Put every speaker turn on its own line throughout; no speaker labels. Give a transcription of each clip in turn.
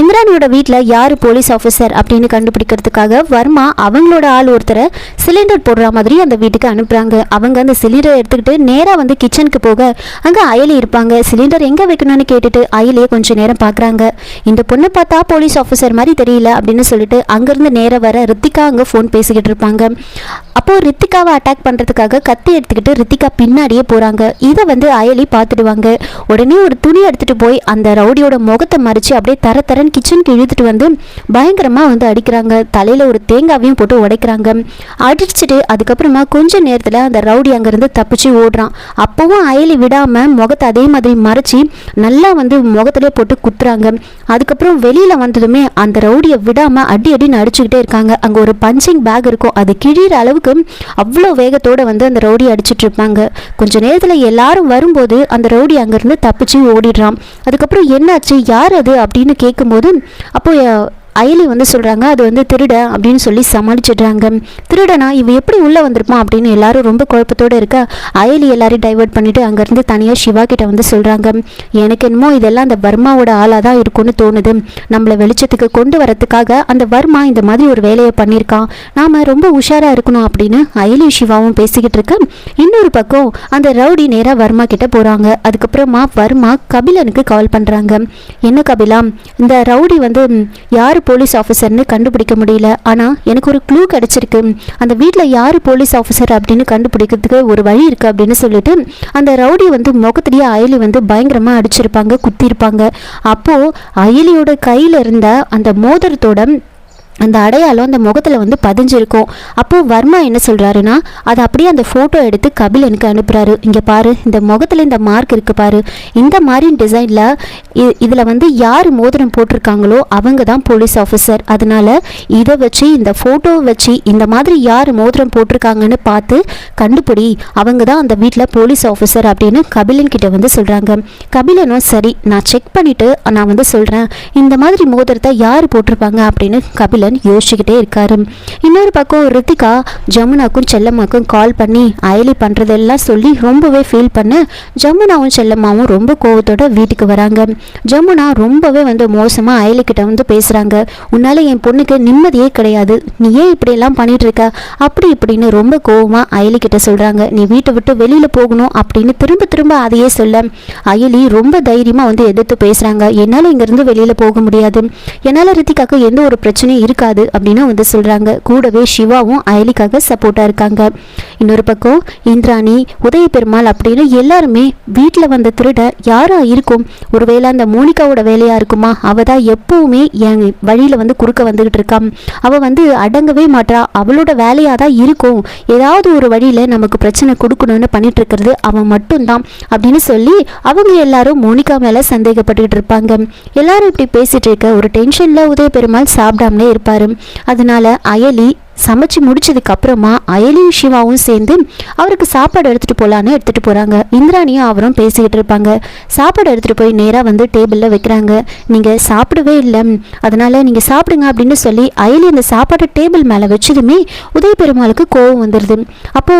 இந்திராணியோட வீட்டில் யார் police officer அப்படின்னு கண்டுபிடிக்கிறதுக்காக வர்மா அவங்களோட ஆள் ஒருத்தரை சிலிண்டர் போடுற மாதிரி அந்த வீட்டுக்கு அனுப்புகிறாங்க அவங்க அந்த சிலிண்டரை எடுத்துக்கிட்டு நேராக வந்து கிச்சனுக்கு போக அங்கே அயலி இருப்பாங்க. சிலிண்டர் எங்கே வைக்கணும்னு கேட்டுட்டு அயலியை கொஞ்சம் நேரம் பார்க்குறாங்க இந்த பொண்ணை பார்த்தா போலீஸ் ஆஃபீஸர் மாதிரி தெரியல அப்படின்னு சொல்லிட்டு அங்கேருந்து நேராக வர ரித்திகா அங்கே ஃபோன் பேசிக்கிட்டு இருப்பாங்க. அப்போது ரித்திகாவை அட்டாக் பண்ணுறதுக்காக கத்தி எடுத்துக்கிட்டு ரித்திகா பின்னாடியே போகிறாங்க இதை வந்து அயலி பார்த்துடுவாங்க. உடனே ஒரு துணி எடுத்துகிட்டு போய் அந்த ரவுடியோட முகத்தை மறித்து அப்படியே தர தரன் கிச்சனுக்கு இழுத்துட்டு வந்து பயங்கரமாக வந்து அடிக்கிறாங்க. தலையில் ஒரு தேங்காவையும் போட்டு உடைக்கிறாங்க. அடிச்சுட்டு அதுக்கப்புறமா கொஞ்ச நேரத்தில் அந்த ரவுடி அங்கேருந்து தப்பிச்சு ஓடுறான். அப்போவும் அயலி விடாமல் முகத்தை அதே மாதிரி மறைச்சி நல்லா வந்து முகத்திலே போட்டு குத்துறாங்க. அதுக்கப்புறம் வெளியில் வந்ததுமே அந்த ரவுடியை விடாமல் அடி அடி அடிச்சுக்கிட்டே இருக்காங்க. அங்கே ஒரு பஞ்சிங் பேக் இருக்கும். அது கிழிகிற அளவுக்கு அவ்வளோ வேகத்தோடு வந்து அந்த ரவுடி அடிச்சுட்டு இருப்பாங்க. கொஞ்ச நேரத்தில் எல்லாரும் வரும்போது அந்த ரவுடி அங்கேருந்து தப்பிச்சு ஓடிடுறான். அதுக்கப்புறம் என்னாச்சு? யார் அது? அப்படின்னு கேட்கும்போது அப்போ அயலி வந்து சொல்கிறாங்க அது வந்து திருட அப்படின்னு சொல்லி சமாளிச்சிடுறாங்க. திருடனா இவ எப்படி உள்ளே வந்திருப்பான் அப்படின்னு எல்லாரும் ரொம்ப குழப்பத்தோடு இருக்க அயலி எல்லாரையும் டைவர்ட் பண்ணிவிட்டு அங்கேருந்து தனியாக சிவா கிட்ட வந்து சொல்கிறாங்க எனக்கு என்னமோ இதெல்லாம் அந்த வர்மாவோட ஆளாக தான் இருக்கும்னு தோணுது. நம்மளை வெளிச்சத்துக்கு கொண்டு வரத்துக்காக அந்த வர்மா இந்த மாதிரி ஒரு வேலையை பண்ணியிருக்கான். நாம் ரொம்ப உஷாராக இருக்கணும் அப்படின்னு அயலி சிவாவும் பேசிக்கிட்டு இருக்க. இன்னொரு பக்கம் அந்த ரவுடி நேராக வர்மா கிட்ட போகிறாங்க அதுக்கப்புறமா வர்மா கபிலனுக்கு கால் பண்ணுறாங்க என்ன கபிலா இந்த ரவுடி வந்து யார் போலீஸ் ஆஃபீஸர்னு கண்டுபிடிக்க முடியல. ஆனால் எனக்கு ஒரு க்ளூ கிடச்சிருக்கு. அந்த வீட்டில் யார் போலீஸ் ஆஃபீஸர் அப்படின்னு கண்டுபிடிக்கிறதுக்கு ஒரு வழி இருக்குது அப்படின்னு சொல்லிட்டு அந்த ரவுடி வந்து முகத்துலேயே அயலி வந்து பயங்கரமாக அடிச்சிருப்பாங்க குத்திருப்பாங்க அப்போது அயலியோட கையில் இருந்த அந்த மோதிரத்தோட அந்த அடையாளம் அந்த முகத்தில் வந்து பதிஞ்சிருக்கும். அப்போது வர்மா என்ன சொல்கிறாருன்னா அதை அப்படியே அந்த ஃபோட்டோ எடுத்து கபிலனுக்கு அனுப்புகிறாரு இங்கே பாரு இந்த முகத்தில் இந்த மார்க் இருக்குது பாரு. இந்த மாதிரி டிசைனில் இதில் வந்து யார் மோதிரம் போட்டிருக்காங்களோ அவங்க தான் போலீஸ் ஆஃபீஸர் அதனால் இதை வச்சு இந்த ஃபோட்டோவை வச்சு இந்த மாதிரி யார் மோதிரம் போட்டிருக்காங்கன்னு பார்த்து கண்டுபிடி. அவங்க தான் அந்த வீட்டில் போலீஸ் ஆஃபீஸர் அப்படின்னு கபிலன் கிட்ட வந்து சொல்கிறாங்க கபிலனும் சரி நான் செக் பண்ணிவிட்டு நான் வந்து சொல்கிறேன் இந்த மாதிரி மோதிரத்தை யார் போட்டிருப்பாங்க? அப்படின்னு கபிலன் யோசிச்சுக்கிட்டே இருக்காரு. இன்னொரு பக்கம் ரித்திகா ஜமுனாக்கும் செல்லம்மாக்கும் கால் பண்ணி அயலி பண்ணுறதெல்லாம் சொல்லி ரொம்பவே ஃபீல் பண்ண ஜமுனாவும் செல்லம்மாவும் ரொம்ப கோவத்தோட வீட்டுக்கு வராங்க. ஜமுனா ரொம்பவே வந்து மோசமாக அயலி கிட்ட வந்து பேசுகிறாங்க உன்னால் என் பொண்ணுக்கு நிம்மதியே கிடையாது. நீ ஏன் இப்படியெல்லாம் பண்ணிட்டு இருக்க? அப்படி இப்படின்னு ரொம்ப கோவமாக அயலி கிட்ட சொல்கிறாங்க நீ வீட்டை விட்டு வெளியில் போகணும் அப்படின்னு திரும்ப திரும்ப அதையே சொல்ல அயலி ரொம்ப தைரியமாக வந்து எதிர்த்து பேசுகிறாங்க என்னால் இங்கேருந்து வெளியில் போக முடியாது. என்னால் ரித்திகாக்கு எந்த ஒரு பிரச்சனையும் இருக்காது அப்படின்னு வந்து சொல்கிறாங்க கூடவே சிவாவும் அயலிக்காக சப்போர்ட்டாக இருக்காங்க. இன்னொரு பக்கம் இந்திராணி உதய பெருமாள் அப்படின்னு எல்லாருமே வீட்டில் வந்த திருட யாராக இருக்கும்? ஒருவேளை அந்த மோனிகாவோட வேலையாக இருக்குமா? அவள் தான் எப்பவுமே என் வழியில் வந்து குறுக்க வந்துக்கிட்டு இருக்கான் அவள் வந்து அடங்கவே மாட்டா அவளோட வேலையாக தான் இருக்கும். ஏதாவது ஒரு வழியில் நமக்கு பிரச்சனை கொடுக்கணும்னு பண்ணிட்டு இருக்கிறது அவன் மட்டும்தான் அப்படின்னு சொல்லி அவங்க எல்லாரும் மோனிகா மேலே சந்தேகப்பட்டுக்கிட்டு இருப்பாங்க. எல்லாரும் இப்படி பேசிட்டு இருக்க ஒரு டென்ஷனில் உதய பெருமாள் சாப்பிடாமலே இருப்பார் அதனால அயலி சமைச்சு முடிச்சதுக்கு அப்புறமா அயலியும் சிவாவும் சேர்ந்து அவருக்கு சாப்பாடு எடுத்துட்டு போகலான்னு எடுத்துட்டு போறாங்க. இந்திராணியும் அவரும் பேசிக்கிட்டு இருப்பாங்க. சாப்பாடு எடுத்துட்டு போய் நேராக வந்து டேபிளில் வைக்கிறாங்க. நீங்க சாப்பிடவே இல்லை. அதனால நீங்க சாப்பிடுங்க அப்படின்னு சொல்லி அயலி அந்த சாப்பாட்டை டேபிள் மேலே வச்சதுமே உதய பெருமாளுக்கு கோவம் வந்துடுது அப்போ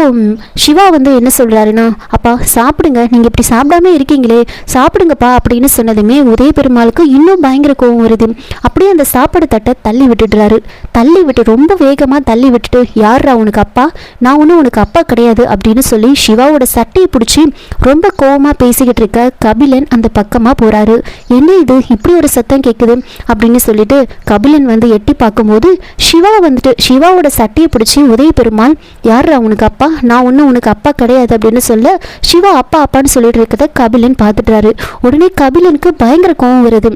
சிவா வந்து என்ன சொல்றாருன்னா அப்பா சாப்பிடுங்க. நீங்க இப்படி சாப்பிடாம இருக்கீங்களே. சாப்பிடுங்கப்பா அப்படின்னு சொன்னதுமே உதய பெருமாளுக்கு இன்னும் பயங்கர கோவம் வருது. அப்படியே அந்த சாப்பாடு தட்டை தள்ளி விட்டுடுறாரு. தள்ளி விட்டு ரொம்ப வேகமாக தள்ளி விட்டுட்டு யார்ரா உனக்கு அப்பா? நான் ஒன்றும் உனக்கு அப்பா கிடையாது அப்படின்னு சொல்லி சிவாவோட சட்டையை பிடிச்சி ரொம்ப கோவமாக பேசிக்கிட்டு இருக்க கபிலன் அந்த பக்கமாக போகிறாரு என்ன இது? இப்படி ஒரு சத்தம் கேட்குது அப்படின்னு சொல்லிட்டு கபிலன் வந்து எட்டி பார்க்கும்போது சிவா வந்துட்டு சிவாவோட சட்டையை பிடிச்சி உதய பெருமாள் யார்ரா உனக்கு அப்பா? நான் ஒன்றும் உனக்கு அப்பா கிடையாது அப்படின்னு சொல்ல சிவா அப்பா அப்பான்னு சொல்லிட்டு இருக்கிறத கபிலன் பார்த்துட்டுறாரு உடனே கபிலனுக்கு பயங்கர கோவம் வருது.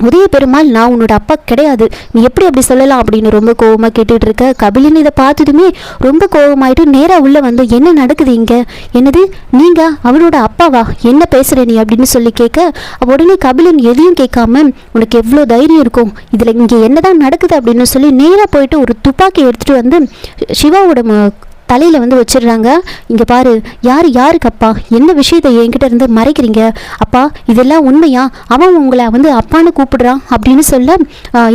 உதய பெருமாள் நான் உன்னோட அப்பா கிடையாது. நீ எப்படி அப்படி சொல்லலாம்? அப்படின்னு ரொம்ப கோவமாக கேட்டுட்டு இருக்க கபிலன் இதை பார்த்ததுமே ரொம்ப கோவமாயிட்டு நேராக உள்ளே வந்து என்ன நடக்குது இங்கே? என்னது? நீங்கள் அவனோட அப்பாவா? என்ன பேசுகிற நீ? அப்படின்னு சொல்லி கேட்க உடனே கபிலன் எதையும் கேட்காம உனக்கு எவ்வளோ தைரியம் இருக்கும்? இதில் இங்கே என்னதான் நடக்குது? அப்படின்னு சொல்லி நேராக போயிட்டு ஒரு துப்பாக்கி எடுத்துகிட்டு வந்து சிவாவோட ம- தலையில் வந்து வச்சிடுறாங்க. இங்கே பாரு யார் யாருக்கு அப்பா? என்ன விஷயத்தை என்கிட்ட இருந்து மறைக்கிறீங்க? அப்பா இதெல்லாம் உண்மையா? அவன் உங்களை வந்து அப்பான்னு கூப்பிடுறான் அப்படின்னு சொல்ல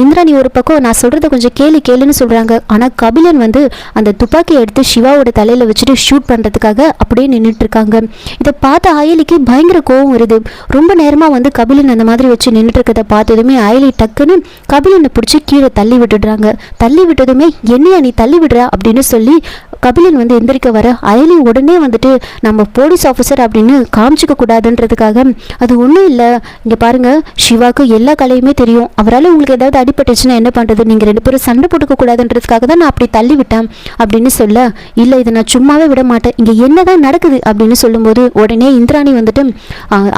இந்திராணி ஒரு பக்கம் நான் சொல்கிறத கொஞ்சம் கேளு கேளுன்னு சொல்கிறாங்க ஆனால் கபிலன் வந்து அந்த துப்பாக்கியை எடுத்து சிவாவோட தலையில் வச்சுட்டு ஷூட் பண்ணுறதுக்காக அப்படியே நின்றுட்டுருக்காங்க இதை பார்த்த அயலிக்கு பயங்கர கோவம் வருது. ரொம்ப நேரமாக வந்து கபிலன் அந்த மாதிரி வச்சு நின்றுட்டு இருக்கிறத பார்த்ததுமே அயலி டக்குன்னு கபிலனை பிடிச்சி கீழே தள்ளி விட்டுடுறாங்க. தள்ளி விட்டதுமே என்னையா நீ தள்ளி விடுற? அப்படின்னு சொல்லி கபிலன் வந்து எந்திரிக்க வர அயலி உடனே வந்துட்டு நம்ம போலீஸ் ஆஃபீஸர் அப்படின்னு காமிச்சிக்க கூடாதுன்றதுக்காக அது ஒன்றும் இல்லை. இங்கே பாருங்கள் சிவாக்கு எல்லா கலையுமே தெரியும். அவரால் உங்களுக்கு ஏதாவது அடிபட்டுச்சுன்னா என்ன பண்ணுறது நீங்கள் ரெண்டு பேரும் சண்டை போட்டுக்க கூடாதுன்றதுக்காக தான் நான் அப்படி தள்ளி விட்டேன் அப்படின்னு சொல்ல இல்லை இதை நான் சும்மாவே விட மாட்டேன். இங்கே என்னதான் நடக்குது? அப்படின்னு சொல்லும்போது உடனே இந்திராணி வந்துட்டு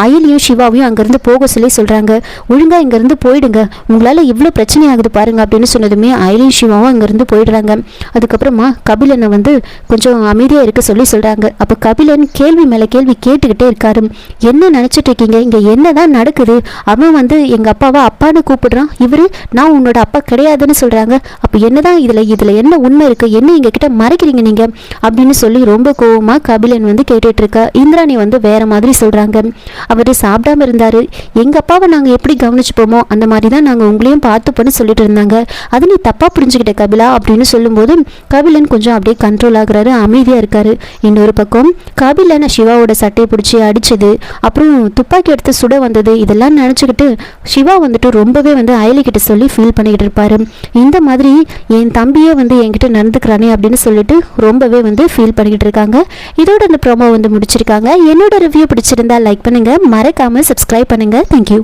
அயலியும் சிவாவையும் அங்கேருந்து போக சொல்லி சொல்கிறாங்க ஒழுங்காக இங்கேருந்து போயிடுங்க. உங்களால் இவ்வளோ பிரச்சனை ஆகுது பாருங்க அப்படின்னு சொன்னதுமே அயலியும் சிவாவும் அங்கேருந்து போயிடுறாங்க. அதுக்கப்புறமா கபிலனை வந்து கொஞ்சம் அமைதியாக இருக்க சொல்லி சொல்கிறாங்க அப்போ கபிலன் கேள்வி மேலே கேள்வி கேட்டுக்கிட்டே இருக்காரு. என்ன நினச்சிட்டு இருக்கீங்க? இங்கே என்னதான் நடக்குது? அவன் வந்து எங்கள் அப்பாவை அப்பான்னு கூப்பிடுறான். இவர் நான் உன்னோட அப்பா கிடையாதுன்னு சொல்கிறாங்க அப்போ என்னதான் இதில் இதில் என்ன உண்மை இருக்குது என்ன எங்கள் கிட்ட மறைக்கிறீங்க நீங்கள் அப்படின்னு சொல்லி ரொம்ப கோவமாக கபிலன் வந்து கேட்டுட்ருக்கா இந்திராணி வந்து வேற மாதிரி சொல்கிறாங்க அவர் சாப்பிடாம இருந்தார். எங்கள் அப்பாவை நாங்கள் எப்படி கவனிச்சுப்போமோ அந்த மாதிரி தான் நாங்கள் உங்களையும் பார்த்துப்போன்னு சொல்லிட்டு இருந்தாங்க. அது நீ தப்பாக புரிஞ்சுக்கிட்ட கபிலா அப்படின்னு சொல்லும்போது கபிலன் கொஞ்சம் அப்படியே கண்ட்ரோல் ஆகுறாரு அமைதியாக இருக்காரு. இன்னொரு பக்கம் கபிலன் சிவாவோட சட்டையை பிடிச்சி அடிச்சது அப்புறம் துப்பாக்கி எடுத்து சுட வந்தது இதெல்லாம் நினச்சிக்கிட்டு சிவா வந்துட்டு ரொம்பவே வந்து அயலிக்கிட்ட சொல்லி ஃபீல் பண்ணிக்கிட்டு இருப்பாரு. இந்த மாதிரி என் தம்பியே வந்து என்கிட்ட நடந்துக்கிறானே அப்படின்னு சொல்லிட்டு ரொம்பவே வந்து ஃபீல் பண்ணிக்கிட்டு இருக்காங்க. இதோட அந்த ப்ரோமோ வந்து முடிச்சிருக்காங்க. என்னோட ரிவ்யூ பிடிச்சிருந்தா லைக் பண்ணுங்க. மறக்காமல் சப்ஸ்கிரைப் பண்ணுங்க. தேங்க்யூ